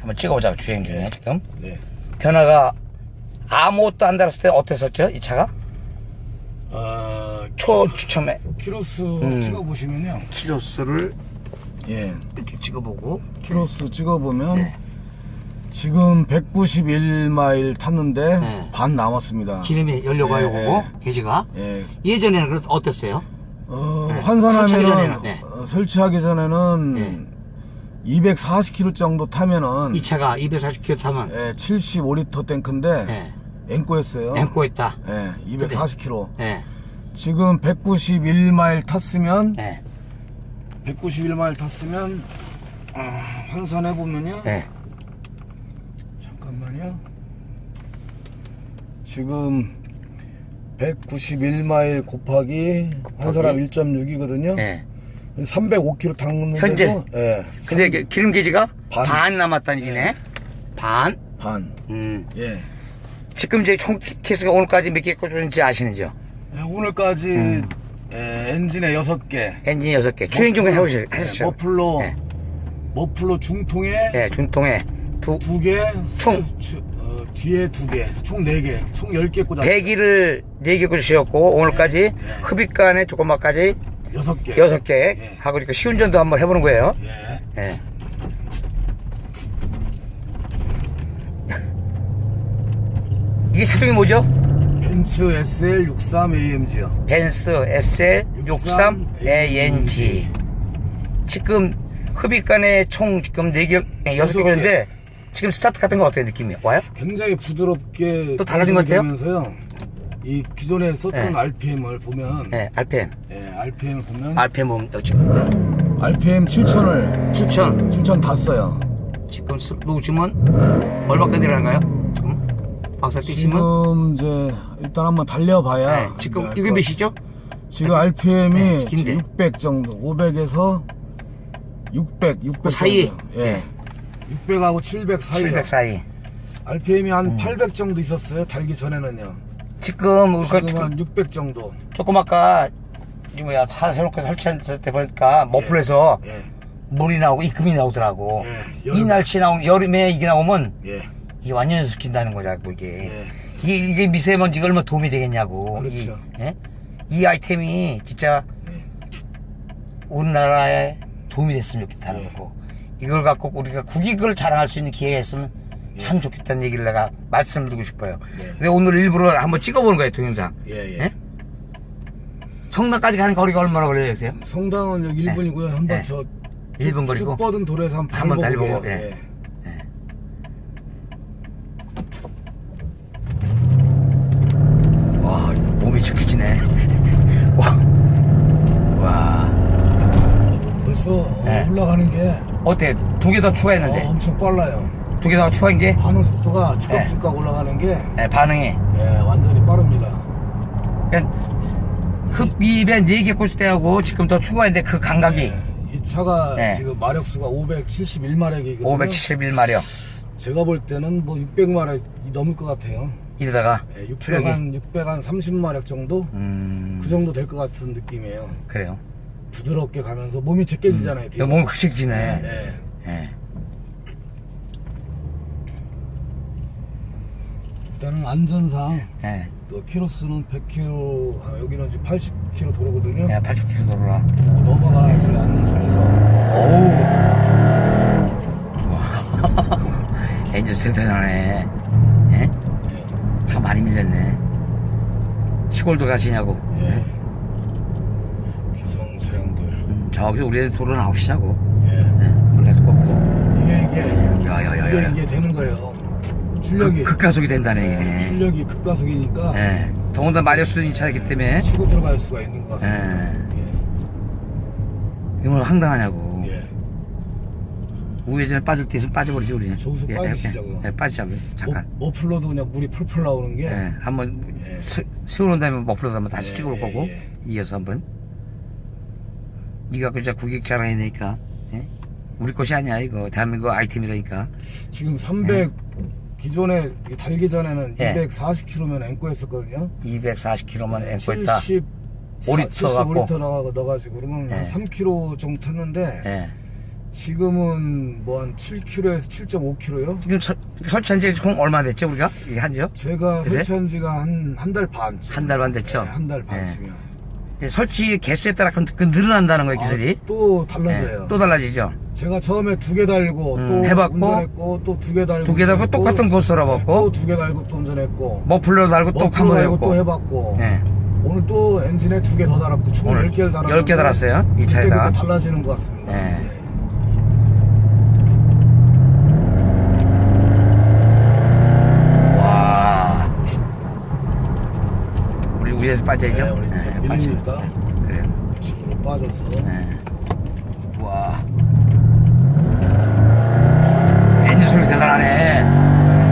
한번 찍어보자고 주행 중에 지금 네. 변화가 아무것도 안 달았을 때 어땠었죠 이 차가 어, 초 추첨에 키로수 음. 찍어보시면요. 키로수를 예. 이렇게 찍어보고 키로수 찍어보면 네. 지금 191마일 탔는데 네. 반 남았습니다. 기름이 연료가 네, 요거고 네. 게이지가 예. 예전에는 그래도 어땠어요? 어, 네. 설치하기 환산하면은 전에는, 네. 어, 설치하기 전에는 네. 240km 정도 타면은 이 차가 240km 타면 예, 75리터 탱크인데 네. 앵꼬였어요. 앵고 있다. 예, 240km. 네. 지금 191마일 탔으면 네. 191마일 탔으면 아, 환산해 보면요. 네. 잠깐만요. 지금 191마일 곱하기, 한 사람 1.6이거든요. 네. 305km 탔는데도 현재? 예, 근데 이게 기름 게이지가 반, 반. 남았다는 얘기네. 반. 반. 음. 예. 지금 이제 총 키스가 오늘까지 몇 개 꽂혔는지 아시는지요? 예, 오늘까지 음. 예, 엔진에 6개. 엔진 6개. 주행 중에 해보실, 하셨죠? 머플러, 네. 머플러 중통에 네, 중통에 두, 두 개, 총. 주- 어, 뒤에 두 개, 총 네 개, 총 10개 꽂았어요. 배기를 4개 꽂으셨고, 오늘까지 흡입관에 조그마까지 여섯 개. 6개 예. 하고 이렇게 시운전도 한번 해보는 거예요. 예. 예. 이게 차종이 뭐죠? 벤츠 SL 63 AMG요. 벤스 SL 63 ANG. 지금 흡입관에 총 지금 4개, 6개 여섯 개. 꽂는데 지금 스타트 같은 거 어떻게 느낌이 와요? 굉장히 부드럽게 또 달라진 것 같아요? 면서요. 이 기존에 썼던 네. RPM을 보면 네, RPM. 예, RPM을 보면 RPM 보면 여기 지금 RPM 7000을 7천. 7000 다 써요. 지금 스- 녹음은 얼마까지 내려가는가요? 지금 박사 뛰시면? 지금 이제 일단 한번 달려봐야 네, 지금 이제 이게 것- 몇이죠? 지금 RPM이 네, 긴데. 600 정도, 500에서 600, 600 그 사이? 정도. 예. 600하고 700 사이. 700 사이. RPM이 음. 한800 정도 있었어요. 달기 전에는요. 지금 우리가 지금 한 600 정도. 조금 아까 이 뭐야 차 세놓고 설치했을 때 보니까 머플에서 예. 물이 나오고 입금이 나오더라고. 예, 이 여름에. 날씨 나오는 여름에 이게 나오면 예. 이게 완전히 스킨다는 거냐고 이게. 예. 이게, 이게 미세먼지가 얼마나 도움이 되겠냐고. 그렇죠. 이, 예? 이 아이템이 진짜 예. 우리나라에 도움이 됐으면 좋겠다는 예. 거고. 이걸 갖고 우리가 국익을 자랑할 수 있는 기회가 있으면 참 좋겠다는 얘기를 내가 말씀드리고 싶어요. 예. 근데 오늘 일부러 한번 찍어보는 거예요, 동영상. 예, 예. 예? 성남까지 가는 거리가 얼마나 걸려요, 세요 성당은 여기 1분이고요. 한번 네. 저 일분 쭉 거리고? 뻗은 도로에서 한번 한번 달려보고 달려보고, 예. 예. 와, 몸이 죽기지네. 와, 와. 벌써 어, 네. 올라가는 게 어때? 두 개더 어, 추가했는데? 엄청 빨라요. 두 개 더 추가한 게? 반응 속도가 즉각즉각 올라가는 게 예, 반응이. 예, 완전히 빠릅니다. 그러니까 흡입에 4개 꽂을 때하고 지금 더 추가했는데 그 감각이 예, 이 차가 네. 지금 마력수가 571마력이거든요. 571마력. 제가 볼 때는 뭐 600마력 넘을 것 같아요. 이러다가 예, 600 출력이. 한 600, 한 30마력 정도? 음, 그 정도 될 것 같은 느낌이에요. 그래요. 부드럽게 가면서 몸이 제껴지잖아요. 뒤로. 몸이 크시기네. 예, 예. 일단은 안전상 예. 또 키로수는 100km, 아, 여기는 지금 80km 도로거든요. 야, 80km 도로라. 넘어가지 않는 선에서 어우. 와. 엔진 세대나네. 예? 예, 차 많이 밀렸네. 시골도 가시냐고. 예. 기성 차량들. 음, 저기 우리 도로 나오시자고. 예. 예? 몰라서 꺾고. 이게 이게 야야야야. 이게, 이게 되는 거예요. 출력이 극, 가속이 된다네. 예, 이게. 출력이 급가속이니까 예. 더군다나 마력수도 있는 차이기 때문에. 치고 들어갈 수가 있는 것 같습니다. 이걸 황당하냐고. 예. 예. 우회전에 빠질 때 있으면 빠져버리지, 우리는. 저기서 예, 빠지시자고. 예, 예, 빠지자고요. 잠깐. 머, 머플러도 그냥 물이 펄펄 나오는 게 예, 한번 예. 세, 세워놓은 다음에 머플러도 한번 다시 예, 찍어볼 예, 거고 예. 이어서 한번 갖고 진짜 국익 자랑해내니까 예? 우리 것이 아니야 이거 대한민국 아이템이라니까 지금 300 기존에 이 달기 전에는 예. 240km면 앵꼬였었거든요. 240km만 앵커했다 70 5리터 갖고. 75리터 넣어, 넣어가지고 그러면 예. 한 3km 정도 탔는데 예. 지금은 뭐 한 7kg에서 7.5kg요? 지금 서- 설치한 지총 얼마 됐죠 우리가 이게 한지요? 제가 그새? 설치한 지가 한 한 달 반. 한 달 반 됐죠? 한달 반쯤이요. 네, 설치 개수에 따라 그그 늘어난다는 거예요 기술이. 아, 또 네, 달라져요. 또 달라지죠. 제가 처음에 두 개 달고 음, 또 해봤고, 운전했고 또 두 개 달고 두 개 달고 운전했고, 똑같은 코스 돌아봤고 또 두 개 달고 또 운전했고 머플러 달고 또 머플러 한번 달고 해봤고. 또 해봤고 네. 오늘 또 엔진에 두 개 더 달았고 총 오늘 10개를 달았는데 10개 달았어요, 이 차에다. 달라지는 것 같습니다 네. 와. 우리 위에서 빠져야죠. 네, 우리 이제 빠져. 밀리니까. 그래. 우측으로 빠져서 네. 와. 엔진 소리 대단하네.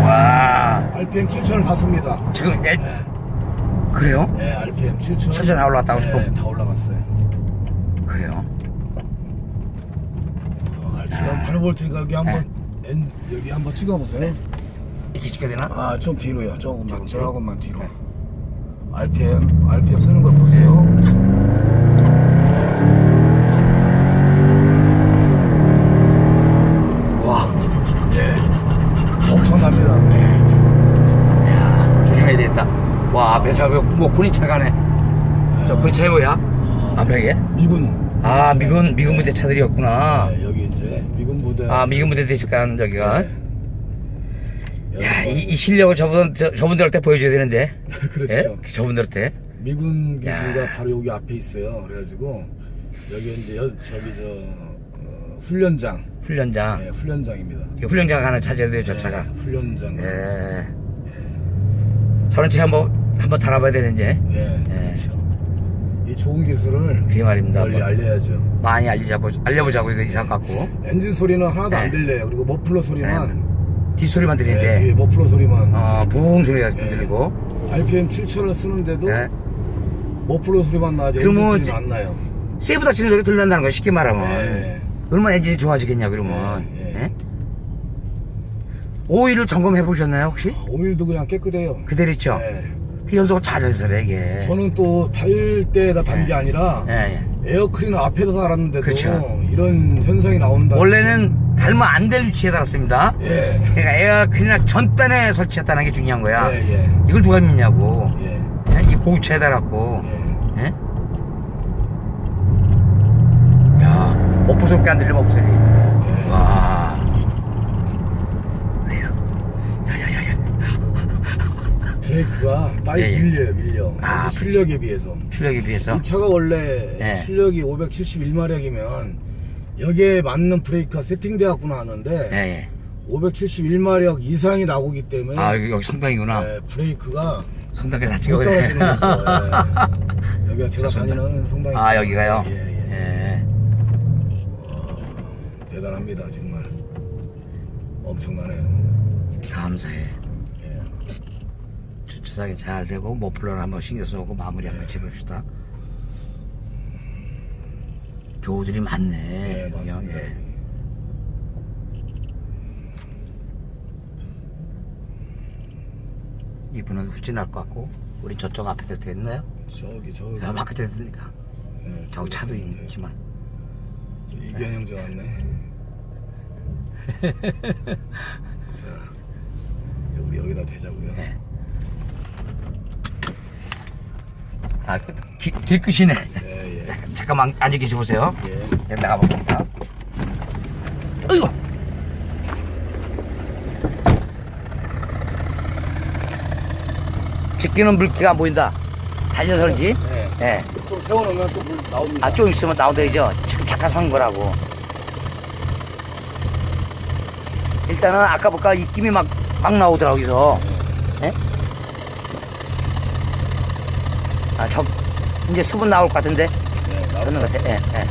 와. RPM 7000을 갔습니다 지금 에, 네, 그래요? 네 RPM 7000 7000다 올라갔다고 네, 지금? 다 올라갔어요 그래요. 어, RPM 한번 밟아볼 테니까 여기 한번 네. 엔, 여기 한번 찍어보세요 이렇게 찍게 되나? 아 좀 뒤로요 조금만 뒤로? 조금만 뒤로 네. RPM RPM 쓰는 걸 보세요 와. 예 엄청납니다 야, 조심해야 되겠다. 와, 앞에서 그뭐 군인차 가네. 저 군인차 뭐야? 앞에 게 미군 아, 미군, 미군 부대 차들이었구나. 네, 여기 이제 미군 부대 아, 미군 부대 되실까, 저기가. 네. 야, 이, 이 실력을 저분, 저, 저분들한테 보여줘야 되는데. 그렇죠 예? 저분들한테. 미군 기지가 야. 바로 여기 앞에 있어요 그래가지고 여기 이제 여, 저기 저 어, 훈련장 훈련장. 네, 훈련장입니다 훈련장 가는 차지야 돼요, 저 네, 차가. 훈련장 예. 저런 차 한번, 한번 달아봐야 되는지. 예, 예. 그렇죠 이 좋은 기술을 그게 말입니다. 널리 뭐. 알려야죠 많이 알리자보, 알려보자고 이거 이상 갖고. 엔진 소리는 하나도 안 네. 들려요 그리고 머플러 소리만 뒷소리만 네, 들리는데. 뒤에 머플러 소리만 어, 붕 소리가 네. 들리고. RPM 7000을 쓰는데도 네. 머플러 소리만 나지 엔진 그러면 소리는 지- 안 나요 세이브 닥치는 소리 들린다는 거야, 쉽게 말하면. 네. 얼마나 엔진이 좋아지겠냐, 그러면. 네, 네. 예? 오일을 점검해 보셨나요, 혹시? 오일도 그냥 깨끗해요 그대로 있죠? 네. 그 연소가 잘해서 그래, 이게. 저는 또 달 때에다 단게 네. 아니라 예, 예. 에어크리는 앞에다 달았는데도 그렇죠. 이런 현상이 나온다. 원래는 달면 안 될 위치에 달았습니다. 예. 그러니까 에어컨이나 전단에 설치했다는 게 중요한 거야. 예, 예. 이걸 누가 믿냐고. 예. 예? 이 고급차에 달았고. 예. 예? 야, 목소리밖에 안 들려, 목소리. 예. 와. 야야야야. 브레이크가 빨리 예, 예. 밀려요, 밀려. 아, 엔진 출력에 비해서. 출력에 비해서. 이 차가 원래 예. 출력이 571마력이면 여기에 맞는 브레이크가 세팅되어 갖고 나왔는데 예, 예. 571마력 이상이 나오기 때문에 아, 여기, 여기 성당이구나. 예, 브레이크가 성당에 다 못 찍어 떨어지는 거죠. 예. 여기가 제가 좋습니다. 다니는 성당이 아, 여기가요? 예, 예. 예. 대단합니다, 정말. 엄청나네요. 감사해. 예. 주차장이 잘 되고 모플러를 한번 신경 써고 마무리 한번 해봅시다. 교우들이 많네. 네, 맞습니다. 예. 이분은 후진할 것 같고 우리 저쪽 앞에 될때 있나요? 저기 저기 야, 바깥에 되니까 예, 저기 차도 있는데. 있지만 저 이견영 저 왔네. 자, 우리 여기다 대자고요. 네. 아, 그, 기, 길 끝이네. 예, 예. 잠깐만 앉아 계시 보세요. 예. 네, 나가봅니다. 어이구! 집기는 물기가 안 보인다. 달려서 그런지. 네. 예. 좀 세워놓으면 또 물 나옵니다. 아, 좀 있으면 나오더죠. 지금 잠깐 선 거라고. 일단은 아까 볼까 입김이 막, 막 나오더라고, 여기서. 예? 아, 저, 이제 수분 나올 것 같은데. 네. 그러는 것 같아. 예, 예.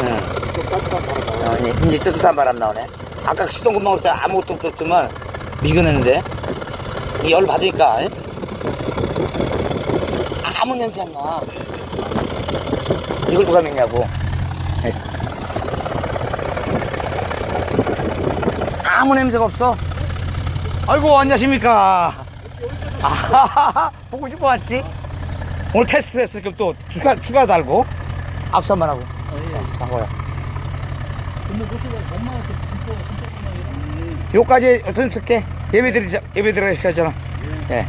바람 나와요. 어, 이제, 이제 뜨뜻한 바람 나오네. 아까 시동 금방 올때 아무것도 없었지만 미근했는데 이 열 받으니까 예? 아무 냄새 안 나. 이걸 누가 믿냐고. 예. 아무 냄새가 없어. 아이고 안녕하십니까. 아, 보고 싶어 왔지? 오늘 테스트 했으니까 또 추가, 추가 달고 한번 하고. 엄마 이런 요까지 어떤 쓸게 예배 드리자, 예배 드리자 했잖아. 예.